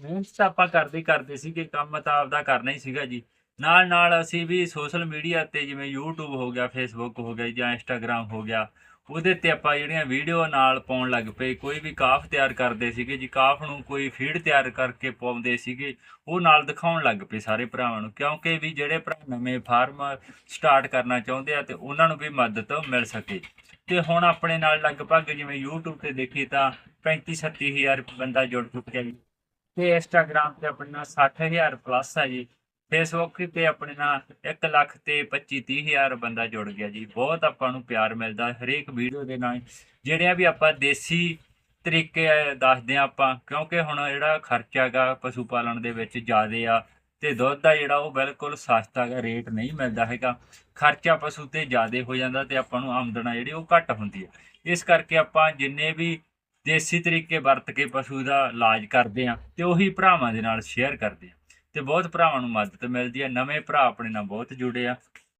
ਮਿਹਨਤ ਤਾਂ ਆਪਾਂ ਕਰਦੇ ਹੀ ਕਰਦੇ ਸੀਗੇ, ਕੰਮ ਤਾਂ ਆਪਦਾ ਕਰਨਾ ਹੀ ਸੀਗਾ ਜੀ। ਨਾਲ ਨਾਲ ਅਸੀਂ ਵੀ ਸੋਸ਼ਲ ਮੀਡੀਆ ਤੇ ਜਿਵੇਂ YouTube ਹੋ ਗਿਆ, Facebook ਹੋ ਗਿਆ ਜਾਂ Instagram ਹੋ ਗਿਆ, ਉਹਦੇ ਤੇ ਆਪਾਂ ਜਿਹੜੀਆਂ ਵੀਡੀਓ ਨਾਲ ਪਾਉਣ ਲੱਗ ਪਏ। ਕੋਈ ਵੀ ਕਾਫ ਤਿਆਰ ਕਰਦੇ ਸੀਗੇ ਜੀ, ਕਾਫ ਨੂੰ ਕੋਈ ਫੀਡ ਤਿਆਰ ਕਰਕੇ ਪਾਉਂਦੇ ਸੀਗੇ, ਉਹ ਨਾਲ ਦਿਖਾਉਣ ਲੱਗ ਪਏ ਸਾਰੇ ਭਰਾਵਾਂ ਨੂੰ। ਕਿਉਂਕਿ ਵੀ ਜਿਹੜੇ ਭਰਾ ਨਵੇਂ ਫਾਰਮ ਸਟਾਰਟ ਕਰਨਾ ਚਾਹੁੰਦੇ ਆ ਤੇ ਉਹਨਾਂ ਨੂੰ ਵੀ ਮਦਦ ਮਿਲ ਸਕੇ। ਤੇ ਹੁਣ ਆਪਣੇ ਨਾਲ ਲਗਭਗ ਜਿਵੇਂ YouTube ਤੇ ਦੇਖੀ ਤਾਂ 35 37000 ਬੰਦਾ ਜੁੜ ਚੁੱਕਿਆ ਜੀ। ਤੇ Instagram ਤੇ ਆਪਣੇ ਨਾਲ 60000 ਪਲੱਸ ਆ ਜੀ। ਫੇਸਬੁੱਕ ਤੇ ਆਪਣੇ ਨਾਲ 1 ਲੱਖ ਤੇ 25 30000 ਬੰਦਾ ਜੁੜ ਗਿਆ ਜੀ। ਬਹੁਤ ਆਪਾਂ ਨੂੰ ਪਿਆਰ ਮਿਲਦਾ ਹਰੇਕ ਵੀਡੀਓ ਦੇ ਨਾਲ। ਜਿਹੜਿਆਂ ਵੀ ਆਪਾਂ ਦੇਸੀ ਤਰੀਕੇ ਦੱਸਦੇ ਆ ਆਪਾਂ, ਕਿਉਂਕਿ ਹੁਣ ਜਿਹੜਾ ਖਰਚਾ ਗਾ ਪਸ਼ੂ ਪਾਲਣ ਦੇ ਵਿੱਚ ਜ਼ਿਆਦੇ ਆ ਤੇ ਦੁੱਧ ਦਾ ਜਿਹੜਾ ਉਹ ਬਿਲਕੁਲ ਸਸਤਾ ਗਾ ਰੇਟ ਨਹੀਂ ਮਿਲਦਾ ਹੈਗਾ। ਖਰਚਾ ਪਸ਼ੂ ਤੇ ਜ਼ਿਆਦੇ ਹੋ ਜਾਂਦਾ ਤੇ ਆਪਾਂ ਨੂੰ ਆਮਦਨ ਆ ਜਿਹੜੀ ਉਹ ਘੱਟ ਹੁੰਦੀ ਹੈ ਇਸ ਕਰਕੇ ਆਪਾਂ ਜਿੰਨੇ ਵੀ ਦੇਸੀ ਤਰੀਕੇ ਵਰਤ ਕੇ ਪਸ਼ੂ ਦਾ ਇਲਾਜ ਕਰਦੇ ਆ ਤੇ ਉਹੀ ਭਰਾਵਾਂ ਦੇ ਨਾਲ ਸ਼ੇਅਰ ਕਰਦੇ ਆ ਤੇ ਬਹੁਤ ਭਰਾਵਾਂ ਨੂੰ ਮਦਦ ਮਿਲਦੀ ਹੈ, ਨਵੇਂ ਭਰਾ ਆਪਣੇ ਨਾਲ ਬਹੁਤ ਜੁੜੇ ਆ।